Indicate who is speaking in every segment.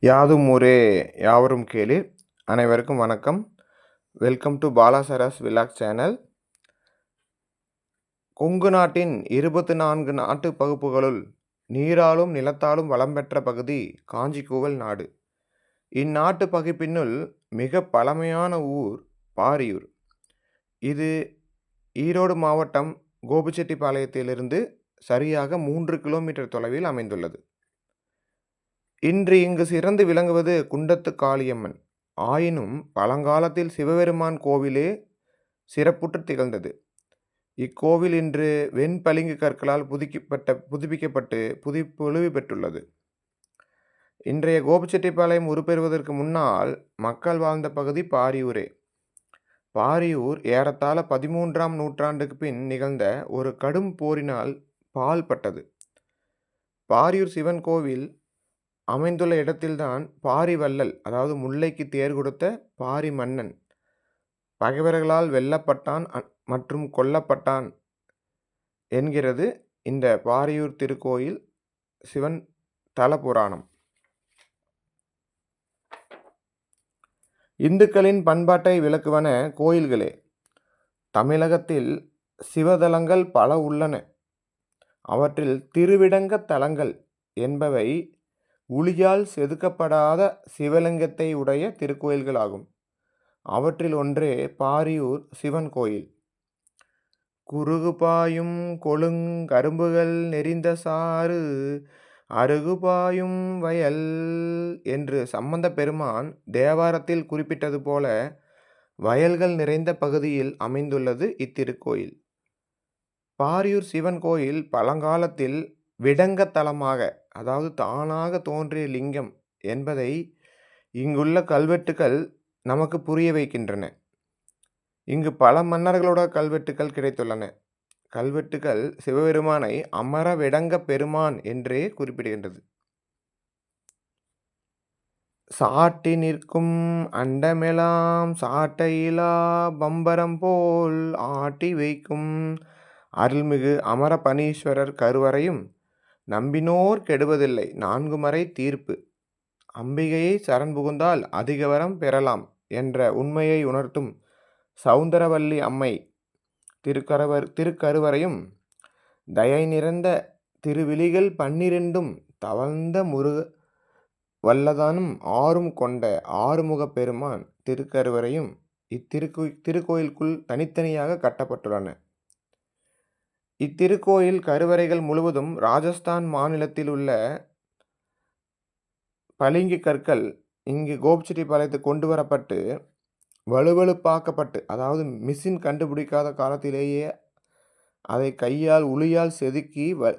Speaker 1: யாதும் ஊரே யாவரும் கேளு. அனைவருக்கும் வணக்கம். Welcome to Balasaras vlog channel Kongu நாட்டின் இருபத்தி நான்கு நாட்டு பகுப்புகளுள் நீராலும் நிலத்தாலும் வளம் பெற்ற பகுதி காஞ்சிகோவல் நாடு. இந்நாட்டு பகுப்பினுள் மிக பழமையான ஊர் பாரியூர். இது ஈரோடு மாவட்டம் கோபிச்செட்டிப்பாளையத்திலிருந்து சரியாக மூன்று கிலோமீட்டர் தொலைவில் அமைந்துள்ளது. இன்று இங்கு சிறந்து விளங்குவது குண்டத்து காளியம்மன். ஆயினும் பழங்காலத்தில் சிவபெருமான் கோவிலே சிறப்புற்று திகழ்ந்தது. இக்கோவில் இன்று வெண்பளிங்கு கற்களால் புதுக்கப்பட்ட புதுப்பிக்கப்பட்டு புதுப்பொலிவு பெற்றுள்ளது. இன்றைய கோபிச்செட்டிப்பாளையம் உருப்பெறுவதற்கு முன்னால் மக்கள் வாழ்ந்த பகுதி பாரியூரே. பாரியூர் ஏறத்தாழ பதிமூன்றாம் நூற்றாண்டுக்கு பின் நிகழ்ந்த ஒரு கடும் போரினால் பால்பட்டது பாரியூர் சிவன் கோவில் அமைந்துள்ள இடத்தில்தான் பாரி வள்ளல் அதாவது முல்லைக்கு தேர் கொடுத்த பாரி மன்னன் பகைவர்களால் வெல்லப்பட்டான் அ- மற்றும் கொல்லப்பட்டான் என்கிறது இந்த பாரியூர் திருக்கோயில் சிவன் தல புராணம் இந்துக்களின் பண்பாட்டை விளக்குவன கோயில்களே. தமிழகத்தில் சிவதலங்கள் பல உள்ளன. அவற்றில் திருவிடங்க தலங்கள் என்பவை உளியால் செதுக்கப்படாத சிவலிங்கத்தை உடைய திருக்கோயில்களாகும். அவற்றில் ஒன்றே பாரியூர் சிவன் கோயில். குறுகுபாயும் கொழுங் கொழுங்கரும்புகள் நெறிந்த சாறு அருகுபாயும் வயல் என்று சம்பந்த பெருமான் தேவாரத்தில் குறிப்பிட்டது போல வயல்கள் நிறைந்த பகுதியில் அமைந்துள்ளது இத்திருக்கோயில். பாரியூர் சிவன் கோயில் பழங்காலத்தில் விடங்க தலமாக அதாவது தானாக தோன்றிய லிங்கம் என்பதை இங்குள்ள கல்வெட்டுகள் நமக்கு புரிய வைக்கின்றன. இங்கு பல மன்னர்களோட கல்வெட்டுகள் கிடைத்துள்ளன. கல்வெட்டுகள் சிவபெருமானை அமரவிடங்க பெருமான் என்றே குறிப்பிடுகின்றது. சாட்டி நிற்கும் அண்டமெலாம் சாட்டையிலா பம்பரம் போல் ஆட்டி வைக்கும் அருள்மிகு அமர பனீஸ்வரர் கருவறையும் நம்பினோர் கெடுவதில்லை. நான்கு மறை தீர்ப்பு. அம்பிகையை சரண் புகுந்தால் அதிக வரம் பெறலாம் என்ற உண்மையை உணர்த்தும் சவுந்தரவல்லி அம்மை திருக்கரவர் திருக்கருவறையும் தயை நிறைந்த திருவிழிகள் பன்னிரண்டும் தவழ்ந்த முருக வல்லதானும் ஆறும் கொண்ட ஆறுமுகப் பெருமான் திருக்கருவறையும் இத்திருக்கோ திருக்கோயிலுக்குள் தனித்தனியாக கட்டப்பட்டுள்ளன. இத்திருக்கோயில் கருவறைகள் முழுவதும் ராஜஸ்தான் மாநிலத்தில் உள்ள பளிங்கு கற்கள் இங்கு கோபிச்செட்டிப்பாளையத்துக்கு கொண்டு வரப்பட்டு வலுவழுப்பாக்கப்பட்டு அதாவது மிஷின் கண்டுபிடிக்காத காலத்திலேயே அதை கையால் உளியால் செதுக்கி வ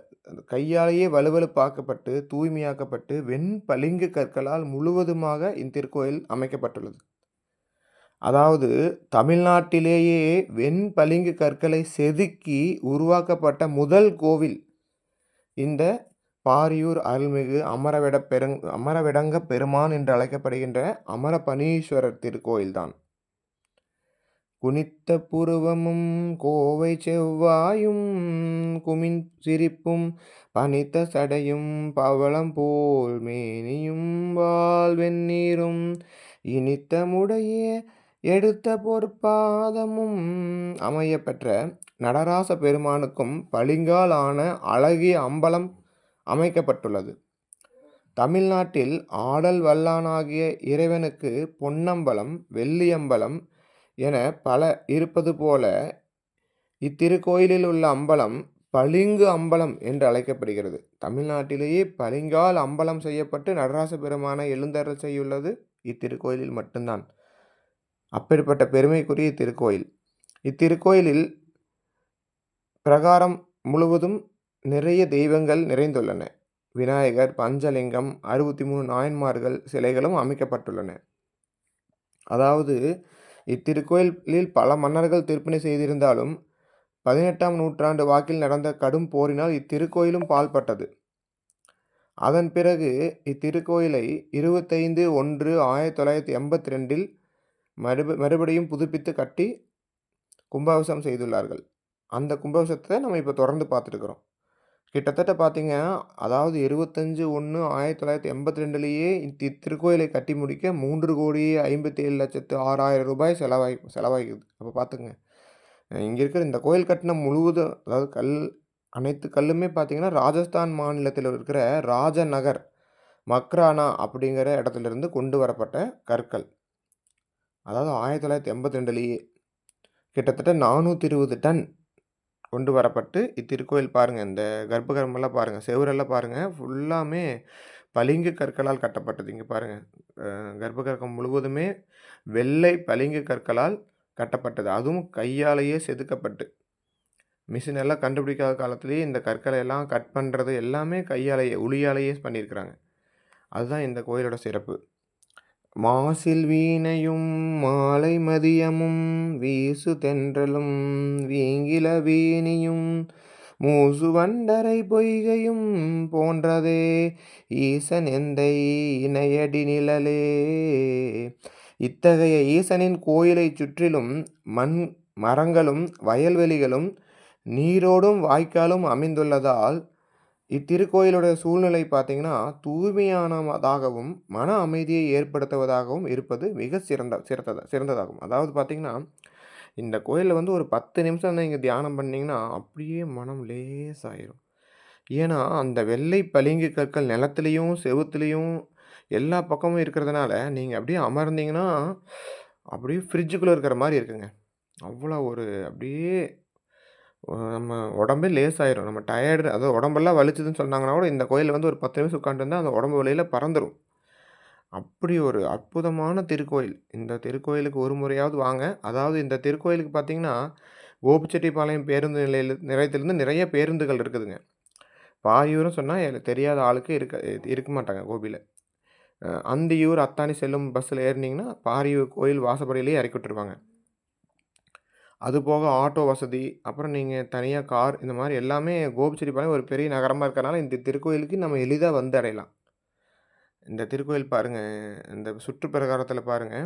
Speaker 1: கையாலேயே வலுவழுப்பாக்கப்பட்டு தூய்மையாக்கப்பட்டு வெண் பளிங்கு கற்களால் முழுவதுமாக இத்திருக்கோயில் அமைக்கப்பட்டுள்ளது. அதாவது தமிழ்நாட்டிலேயே வெண்பளிங்கு கற்களை செதுக்கி உருவாக்கப்பட்ட முதல் கோவில் இந்த பாரியூர் அருள்மிகு அமரவிட பெருங் அமரவிடங்க பெருமான் என்று அழைக்கப்படுகின்ற அமரபனீஸ்வரர் திருக்கோயில்தான். குனித்த புருவமும் கோவை செவ்வாயும் குமின் சிரிப்பும் பனித்த சடையும் பவளம் போல் மேனியும் வாழ்வெந்நீரும் இனித்த முடைய எடுத்த பொற்பாதமும் அமைய பெற்ற நடராச பெருமானுக்கும் பளிங்கால் ஆன அழகிய அம்பலம் அமைக்கப்பட்டுள்ளது. தமிழ்நாட்டில் ஆடல் வல்லானாகிய இறைவனுக்கு பொன்னம்பலம் வெள்ளியம்பலம் என பல இருப்பது போல இத்திருக்கோயிலில் உள்ள அம்பலம் பளிங்கு அம்பலம் என்று அழைக்கப்படுகிறது. தமிழ்நாட்டிலேயே பளிங்கால் அம்பலம் செய்யப்பட்டு நடராச பெருமானை எழுந்தருள் செய்யுள்ளது இத்திருக்கோயிலில் மட்டும்தான். அப்பேற்பட்ட பெருமைக்குரிய திருக்கோயில். இத்திருக்கோயிலில் பிரகாரம் முழுவதும் நிறைய தெய்வங்கள் நிறைந்துள்ளன. விநாயகர் பஞ்சலிங்கம் அறுபத்தி மூணு நாயன்மார்கள் சிலைகளும் அமைக்கப்பட்டுள்ளன. அதாவது இத்திருக்கோயிலில் பல மன்னர்கள் திருப்பணி செய்திருந்தாலும் பதினெட்டாம் நூற்றாண்டு வாக்கில் நடந்த கடும் போரினால் இத்திருக்கோயிலும் பால்பட்டது அதன் பிறகு இத்திருக்கோயிலை இருபத்தைந்து ஒன்று ஆயிரத்தி தொள்ளாயிரத்தி எண்பத்தி ரெண்டில் மறுப மறுபடியும் புதுப்பித்து கட்டி கும்பாபிஷேகம் செய்துள்ளார்கள் அந்த கும்பாபிஷேகத்தை நம்ம இப்போ தொடர்ந்து பார்த்துருக்குறோம் கிட்டத்தட்ட பார்த்தீங்கன்னா அதாவது 25/1/1982லயே இத் திருக்கோயிலை கட்டி முடிக்க ரூ. 3,57,06,000 செலவாகி செலவாகியிருக்குது. அப்போ பார்த்துங்க இங்கே இருக்கிற இந்த கோயில் கட்டின முழுவதும் அதாவது கல் அனைத்து கல்லுமே பார்த்தீங்கன்னா, ராஜஸ்தான் மாநிலத்தில் இருக்கிற ராஜநகர், மக்ரானா அப்படிங்கிற இடத்துலேருந்து கொண்டு வரப்பட்ட கற்கள். அதாவது 1982லயே கிட்டத்தட்ட 420 டன் கொண்டு வரப்பட்டு இத்திருக்கோயில் பாருங்கள் இந்த கர்ப்பகரமெல்லாம் பாருங்கள் செவரெல்லாம் பாருங்கள் ஃபுல்லாமே பளிங்கு கற்களால் கட்டப்பட்டது. இங்கே பாருங்கள் கர்ப்பகரகம் கர்ப்பகிரகம் முழுவதுமே வெள்ளை பளிங்கு கற்களால் கட்டப்பட்டது. அதுவும் கையாலேயே செதுக்கப்பட்டு. மிஷின் எல்லாம் கண்டுபிடிக்காத காலத்துலேயே இந்த கற்களை எல்லாம் கட் பண்ணுறது எல்லாமே கையாலேயே, உளியாலேயே பண்ணியிருக்கிறாங்க. அதுதான் இந்த கோயிலோட சிறப்பு. மாசில் வீணையும் மாலை மதியமும் வீசு தென்றலும் வீங்கில வீணியும் மூசு வண்டரை பொய்கையும் போன்றதே ஈசன் எந்தை இணையடி நிழலே. இத்தகைய ஈசனின் கோயிலைச் சுற்றிலும் மண் மரங்களும், வயல்வெளிகளும், நீரோடும் வாய்க்காலும் அமைந்துள்ளதால், இத்திருக்கோயிலுடைய சூழ்நிலை பார்த்தீங்கன்னா, தூய்மையானதாகவும், மன அமைதியை ஏற்படுத்துவதாகவும் இருப்பது மிக சிறந்த சிறந்ததா சிறந்ததாகும். அதாவது பார்த்தீங்கன்னா, இந்த கோயிலில் வந்து ஒரு 10 நிமிஷம் நீங்கள் தியானம் பண்ணிங்கன்னா அப்படியே மனம் லேசாயிரும். ஏன்னா, அந்த வெள்ளை பளிங்கு கற்கள் நிலத்துலேயும் செவுத்துலேயும் எல்லா பக்கமும் இருக்கிறதுனால, நீங்கள் அப்படியே அமர்ந்தீங்கன்னா, அப்படியே ஃப்ரிட்ஜுக்குள்ளே இருக்கிற மாதிரி இருக்குங்க. அவ்வளோ ஒரு அப்படியே நம்ம உடம்பே லேசாயிரும். நம்ம டயர்டு அதாவது உடம்பெல்லாம் வலிச்சதுன்னு சொன்னாங்கன்னா கூட, இந்த கோயிலில் வந்து ஒரு 10 நிமிஷம் உட்காந்துருந்தா, அந்த உடம்பு வலியில பறந்துடும் அப்படி ஒரு அற்புதமான திருக்கோயில். இந்த திருக்கோயிலுக்கு ஒரு முறையாவது வாங்க. அதாவது இந்த திருக்கோயிலுக்கு பார்த்தீங்கன்னா, கோபிச்செட்டிப்பாளையம் பேருந்து நிலையில நிலையத்திலேருந்து நிறைய பேருந்துகள் இருக்குதுங்க. பாரியூரும் சொன்னால் தெரியாத ஆளுக்கு இருக்க இருக்க மாட்டாங்க கோபியில் அந்தியூர், அத்தானி செல்லும் பஸ்ஸில் ஏறினீங்கன்னா பாரியூர் கோயில் வாசப்படியிலேயே இறக்கி விட்டுருவாங்க. அதுபோக ஆட்டோ வசதி, அப்புறம் நீங்கள் தனியாக கார் இந்த மாதிரி எல்லாமே கோபிச்செட்டிப்பாளையம் ஒரு பெரிய நகரமாக இருக்கிறனால, இந்த திருக்கோயிலுக்கு நம்ம எளிதாக வந்து அடையலாம். இந்த திருக்கோயில் பாருங்கள் இந்த சுற்று பாருங்கள் பாருங்க,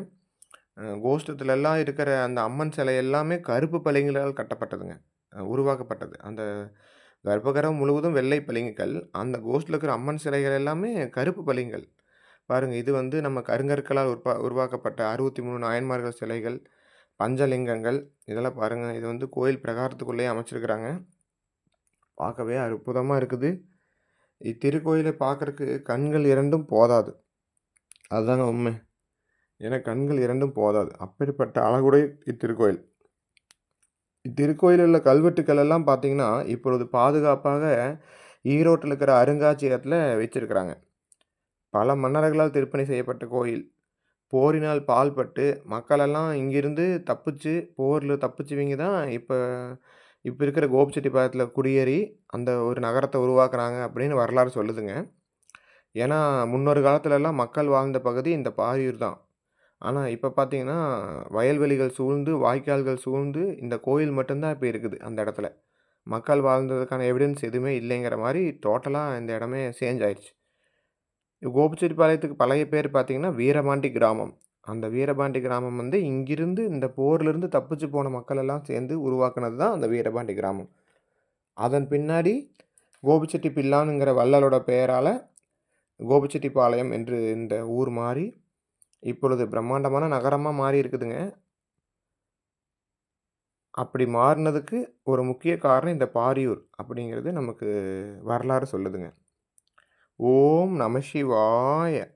Speaker 1: கோஷ்டத்துலலாம் இருக்கிற அந்த அம்மன் சிலை எல்லாமே கருப்பு பளிங்குகளால் கட்டப்பட்டதுங்க. உருவாக்கப்பட்டது. அந்த கர்ப்பகரம் முழுவதும் வெள்ளை பளிங்குகள். அந்த கோஷ்டில் இருக்கிற அம்மன் சிலைகள் எல்லாமே கருப்பு பளிங்குகள். பாருங்கள் இது வந்து நம்ம கருங்கற்களால் உற்பா உருவாக்கப்பட்ட 63 நாயன்மார்கள் சிலைகள், பஞ்சலிங்கங்கள் இதெல்லாம் பாருங்கள் இது வந்து கோயில் பிரகாரத்துக்குள்ளேயே அமைச்சிருக்கிறாங்க. பார்க்கவே அற்புதமாக இருக்குது. இத்திருக்கோயிலை பார்க்கறக்கு கண்கள் இரண்டும் போதாது. அதுதாங்க உண்மை. ஏன்னா கண்கள் இரண்டும் போதாது. அப்படிப்பட்ட அழகுடைய இத்திருக்கோயில். இத்திருக்கோயில் உள்ள கல்வெட்டுக்கள் எல்லாம் பார்த்தீங்கன்னா, இப்பொழுது பாதுகாப்பாக ஈரோட்டில் இருக்கிற அருங்காட்சியகத்தில் வச்சுருக்கிறாங்க பல மன்னர்களால் திருப்பணி செய்யப்பட்ட கோயில். போரினால் பாழ்பட்டு மக்களெல்லாம் இங்கிருந்து தப்பிச்சு, போரில் தப்பிச்சவங்க தான் இப்போ இப்போ இருக்கிற கோபிச்செட்டிப்பாளையத்தில குடியேறி, அந்த ஒரு நகரத்தை உருவாக்குறாங்க அப்படின்னு வரலாறு சொல்லுதுங்க. ஏன்னா, முன்னொரு காலத்துலலாம் மக்கள் வாழ்ந்த பகுதி இந்த பாரியூர் தான். ஆனால் இப்போ பார்த்தீங்கன்னா, வயல்வெளிகள் சூழ்ந்து, வாய்க்கால்கள் சூழ்ந்து, இந்த கோயில் மட்டும்தான் இப்போ இருக்குது அந்த இடத்துல. மக்கள் வாழ்ந்ததுக்கான எவிடன்ஸ் எதுவுமே இல்லைங்கிற மாதிரி டோட்டலாக இந்த இடமே சேஞ்ச் ஆயிடுச்சு கோபிச்செட்டிப்பாளையத்துக்கு பழைய பேர் பார்த்தீங்கன்னா, வீரபாண்டி கிராமம். அந்த வீரபாண்டி கிராமம் வந்து இங்கிருந்து இந்த போர்லேருந்து தப்பிச்சு போன மக்கள் எல்லாம் சேர்ந்து உருவாக்குனது தான் அந்த வீரபாண்டி கிராமம். அதன் பின்னாடி கோபிச்செட்டிப்பிள்ளான்ங்கிற வள்ளலோட பெயரால் கோபிச்செட்டிப்பாளையம் என்று இந்த ஊர் மாறி, இப்பொழுது பிரம்மாண்டமான நகரமாக மாறி இருக்குதுங்க. அப்படி மாறினதுக்கு ஒரு முக்கிய காரணம் இந்த பாரியூர் அப்படிங்கிறது நமக்கு வரலாறு சொல்லுதுங்க. ஓம் நம சிவாய!